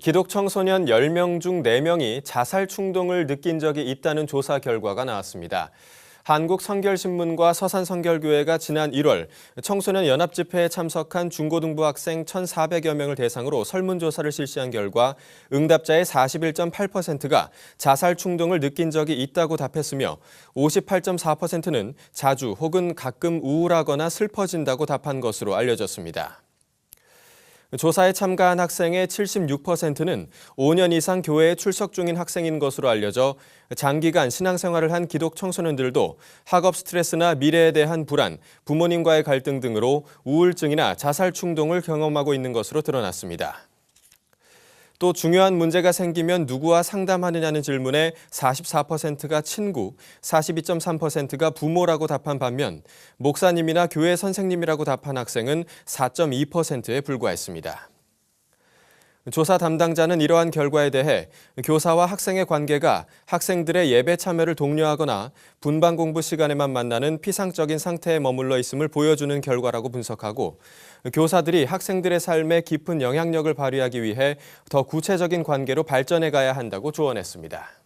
기독 청소년 10명 중 4명이 자살 충동을 느낀 적이 있다는 조사 결과가 나왔습니다. 한국성결신문과 서산성결교회가 지난 1월 청소년 연합집회에 참석한 중고등부 학생 1,400여 명을 대상으로 설문조사를 실시한 결과 응답자의 41.8%가 자살 충동을 느낀 적이 있다고 답했으며 58.4%는 자주 혹은 가끔 우울하거나 슬퍼진다고 답한 것으로 알려졌습니다. 조사에 참가한 학생의 76%는 5년 이상 교회에 출석 중인 학생인 것으로 알려져 장기간 신앙생활을 한 기독 청소년들도 학업 스트레스나 미래에 대한 불안, 부모님과의 갈등 등으로 우울증이나 자살 충동을 경험하고 있는 것으로 드러났습니다. 또 중요한 문제가 생기면 누구와 상담하느냐는 질문에 44%가 친구, 42.3%가 부모라고 답한 반면 목사님이나 교회 선생님이라고 답한 학생은 4.2%에 불과했습니다. 조사 담당자는 이러한 결과에 대해 교사와 학생의 관계가 학생들의 예배 참여를 독려하거나 분반 공부 시간에만 만나는 피상적인 상태에 머물러 있음을 보여주는 결과라고 분석하고 교사들이 학생들의 삶에 깊은 영향력을 발휘하기 위해 더 구체적인 관계로 발전해 가야 한다고 조언했습니다.